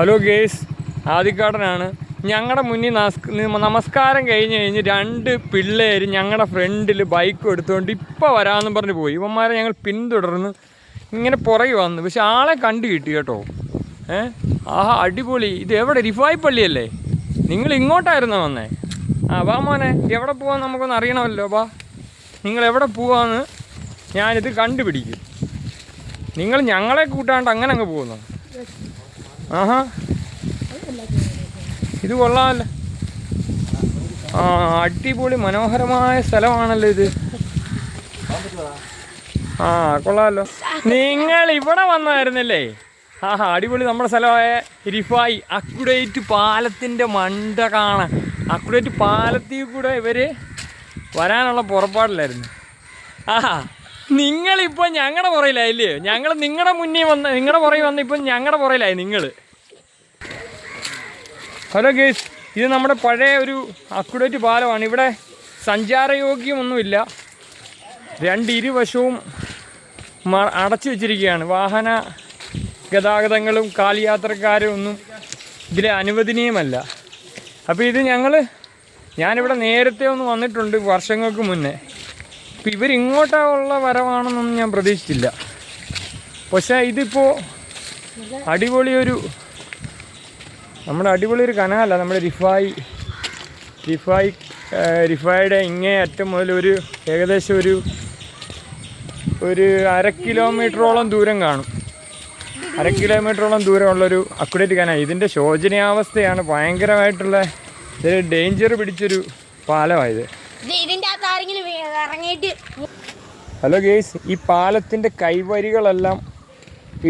Hello guys ആദിക്കാടനാണ്. ഞങ്ങളുടെ മുന്നിൽ നമസ്കാരം കഴിഞ്ഞ് കഴിഞ്ഞ് രണ്ട് പിള്ളേർ ഞങ്ങളുടെ ഫ്രണ്ടിൽ ബൈക്ക് എടുത്തുകൊണ്ട് ഇപ്പോൾ വരാമെന്ന് പറഞ്ഞ് പോയി. ഇവന്മാരെ ഞങ്ങൾ പിന്തുടർന്ന് ഇങ്ങനെ പുറകെ വന്നു. പക്ഷെ ആളെ കണ്ടു കിട്ടി കേട്ടോ. ഏ? ആഹാ അടിപൊളി. ഇത് എവിടെ? റിഫായി പള്ളിയല്ലേ? നിങ്ങൾ ഇങ്ങോട്ടായിരുന്നോ വന്നേ? ആ വാ മോനെ. എവിടെ പോകാൻ നമുക്കൊന്ന് അറിയണമല്ലോ. വാ. നിങ്ങൾ എവിടെ പോവാന്ന് ഞാനിത് കണ്ടുപിടിക്കും. നിങ്ങൾ ഞങ്ങളെ കൂട്ടാണ്ട് അങ്ങനെ അങ്ങ് പോകുന്നു. ആഹാ. ഇത് കൊള്ളാമല്ലോ. ആ അടിപൊളി മനോഹരമായ സ്ഥലമാണല്ലോ ഇത്. ആ കൊള്ളാമല്ലോ. നിങ്ങൾ ഇവിടെ വന്നായിരുന്നല്ലേ? ആഹാ അടിപൊളി നമ്മുടെ സ്ഥലമായ റിഫായി അക്കുഡേറ്റ് പാലത്തിന്റെ മണ്ട കാണാൻ. അക്കുഡേറ്റ് പാലത്തിൽ കൂടെ ഇവർ വരാനുള്ള പുറപ്പാടിലായിരുന്നു. ആഹാ. നിങ്ങളിപ്പോൾ ഞങ്ങളുടെ പുറയിലായില്ലേ ഞങ്ങൾ നിങ്ങളുടെ മുന്നിൽ വന്ന് നിങ്ങളുടെ പുറയിൽ വന്ന് ഇപ്പം ഞങ്ങളുടെ പുറയിലായി നിങ്ങൾ ഹലോ ഗേസ് ഇത് നമ്മുടെ പഴയ ഒരു അക്കുഡേറ്റ് പാലമാണ്. ഇവിടെ സഞ്ചാരയോഗ്യമൊന്നുമില്ല. രണ്ട് ഇരുവശവും അടച്ചു വെച്ചിരിക്കുകയാണ്. വാഹന ഗതാഗതങ്ങളും കാലിയാത്രക്കാരും ഒന്നും ഇതിൽ അനുവദനീയമല്ല. അപ്പോൾ ഇത് ഞങ്ങൾ ഞാനിവിടെ നേരത്തെ ഒന്ന് വന്നിട്ടുണ്ട് വർഷങ്ങൾക്ക് മുന്നേ. ഇപ്പം ഇവരിങ്ങോട്ടുള്ള വരവാണെന്നൊന്നും ഞാൻ പ്രതീക്ഷിച്ചില്ല. പക്ഷേ ഇതിപ്പോൾ അടിപൊളി ഒരു നമ്മുടെ അടിപൊളി ഒരു കനാല നമ്മുടെ റിഫായി റിഫായി റിഫായിയുടെ ഇങ്ങേ അറ്റം മുതൽ ഒരു ഏകദേശം ഒരു ഒരു അര കിലോമീറ്ററോളം ദൂരം കാണും. അര കിലോമീറ്ററോളം ദൂരമുള്ളൊരു അക്കുഡേറ്റ് കനാൽ ഇതിന്റെ ശോചനീയാവസ്ഥയാണ് ഭയങ്കരമായിട്ടുള്ള ഒരു ഡേഞ്ചർ പിടിച്ചൊരു പാലമായത് ഇതിന്റെ ആരെങ്കിലും ഇറങ്ങിയിട്ട് ഹലോ ഗേയ്സ് ഈ പാലത്തിന്റെ കൈവരികളെല്ലാം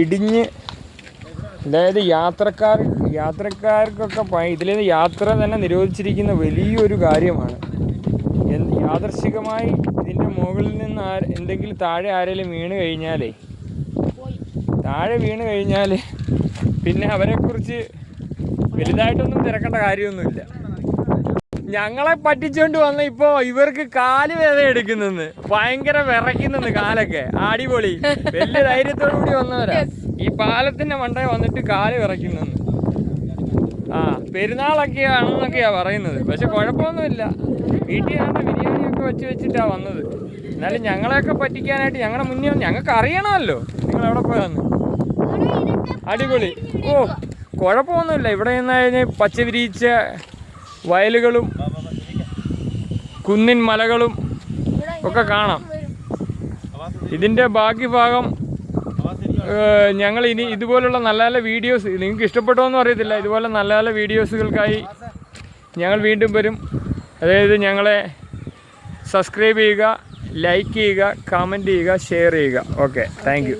ഇടിഞ്ഞ് അതായത് യാത്രക്കാർ യാത്രക്കാർക്കൊക്കെ ഇതിൽ നിന്ന് യാത്ര തന്നെ നിരോധിച്ചിരിക്കുന്ന വലിയൊരു കാര്യമാണ്. യാദർശികമായി ഇതിന്റെ മുകളിൽ നിന്ന് എന്തെങ്കിലും താഴെ ആരെങ്കിലും വീണ് കഴിഞ്ഞാലേ താഴെ വീണ് കഴിഞ്ഞാൽ പിന്നെ അവരെക്കുറിച്ച് വലുതായിട്ടൊന്നും തിരക്കേണ്ട കാര്യമൊന്നുമില്ല. ഞങ്ങളെ പറ്റിച്ചോണ്ട് വന്ന ഇപ്പോ ഇവർക്ക് കാൽ വേദന എടുക്കുന്നെന്ന്. ഭയങ്കര വിറയ്ക്കുന്നെന്ന് കാലൊക്കെ. അടിപൊളി. വലിയ ധൈര്യത്തോടു കൂടി വന്നവരാ. ഈ പാലത്തിന്റെ മണ്ടേ വന്നിട്ട് കാൽ വിറയ്ക്കുന്നെന്ന്. ആ പെരുന്നാളൊക്കെ ആണെന്നൊക്കെയാ പറയുന്നത്. പക്ഷെ കുഴപ്പമൊന്നുമില്ല. വീട്ടിൽ ആണ് ബിരിയാണിയൊക്കെ വെച്ച് വെച്ചിട്ടാ വന്നത്. എന്നാലും ഞങ്ങളെയൊക്കെ പറ്റിക്കാനായിട്ട് ഞങ്ങളുടെ മുന്നേ ഞങ്ങൾക്ക് അറിയണമല്ലോ. നിങ്ങൾ എവിടെ പോയാന്ന്? അടിപൊളി. ഓ കുഴപ്പമൊന്നുമില്ല. ഇവിടെ നിന്ന് കഴിഞ്ഞാൽ പച്ച വിരിയിച്ച വയലുകളും കുന്നിൻ മലകളും ഒക്കെ കാണാം. ഇതിന്റെ ബാക്കി ഭാഗം ഞങ്ങൾ ഇനി ഇതുപോലുള്ള നല്ല നല്ല വീഡിയോസ് നിങ്ങൾക്ക് ഇഷ്ടപ്പെട്ടോ എന്ന് അറിയത്തില്ല. ഇതുപോലെ നല്ല നല്ല വീഡിയോസുകൾക്കായി ഞങ്ങൾ വീണ്ടും വരും. അതായത് ഞങ്ങളെ സബ്സ്ക്രൈബ് ചെയ്യുക ലൈക്ക് ചെയ്യുക കമന്റ് ചെയ്യുക ഷെയർ ചെയ്യുക. Okay thank